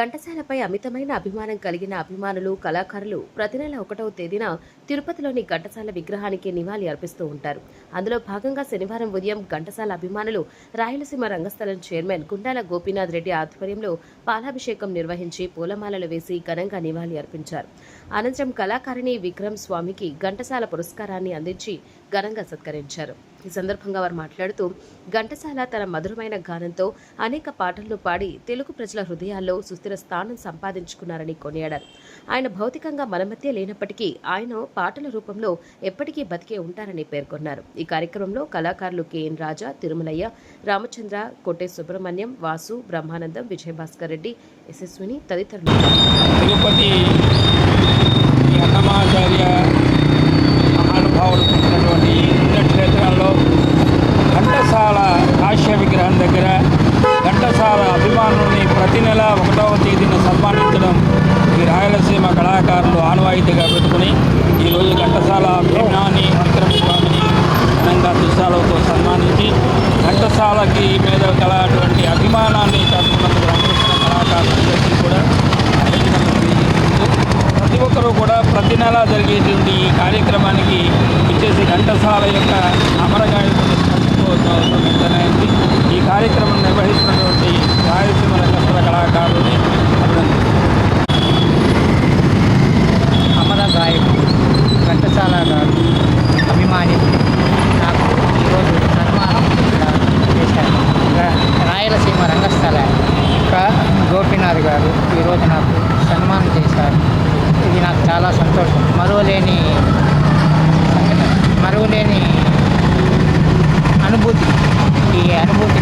ఘంటసాలపై అమితమైన అభిమానం కలిగిన అభిమానులు కళాకారులు ప్రతి నెల ఒకటవ తేదీన తిరుపతిలోని ఘంటసాల విగ్రహానికి నివాళి అర్పిస్తూ ఉంటారు. అందులో భాగంగా శనివారం ఉదయం ఘంటసాల అభిమానులు రాయలసీమ రంగస్థలం చైర్మన్ గుండాల గోపీనాథ్ రెడ్డి ఆధ్వర్యంలో పాలాభిషేకం నిర్వహించి పూలమాలలు వేసి ఘనంగా నివాళి అర్పించారు. అనంతరం కళాకారిణి విక్రమ్ స్వామికి ఘంటసాల పురస్కారాన్ని అందించి ఘనంగా సత్కరించారు. ఈ సందర్భంగా వారు మాట్లాడుతూ ఘంటసాల తన మధురమైన గానంతో అనేక పాటలను పాడి తెలుగు ప్రజల హృదయాల్లో సుస్థిర స్థానం సంపాదించుకున్నారని కొనియాడారు. ఆయన భౌతికంగా మన మధ్య లేనప్పటికీ ఆయన పాటల రూపంలో ఎప్పటికీ బతికే ఉంటారని పేర్కొన్నారు. ఈ కార్యక్రమంలో కళాకారులు కెఎన్ రాజా తిరుమలయ్య రామచంద్ర కొట్టే సుబ్రహ్మణ్యం వాసు బ్రహ్మానందం విజయభాస్కర్ రెడ్డి యశస్విని తదితరులు తిరుపతి అన్నమాచార్య అభిమానుల్ని ప్రతి నెల ఒకటవ తేదీన సన్మానించడం ఈ రాయలసీమ కళాకారులు ఆనవాయితీగా పెట్టుకుని ఈరోజు ఘంటసాల అభిమాని విక్రమ స్వామిని ఘనంగా దుశాలతో సన్మానించి ఘంటసాలకి మీద కలటువంటి అభిమానాన్ని చాటుకున్నందుకు రామకృష్ణ కళాకారులందరికీ కూడా ప్రతి ఒక్కరూ కూడా ప్రతి నెల జరిగేటువంటి ఈ కార్యక్రమానికి ఇచ్చేసి ఘంటసాల యొక్క అమరగా స్మరించుకోవాల్సింది ఈ కార్యక్రమం నిర్వహిస్తున్నటువంటి రాయలసీమ రంగస్థల కళాకారులని అభినందిస్తున్నాను అమర గాయకుడు ఘంటసాల గారు అభిమాని నాకు ఈరోజు సన్మానం ఇక్కడ చేశారు రాయలసీమ రంగస్థల గోపీనాథ్ గారు ఈరోజు నాకు సన్మానం చేశారు. ఇది నాకు చాలా సంతోషం. మరువలేని మరువలేని అనుభూతి. ఈ అనుభూతి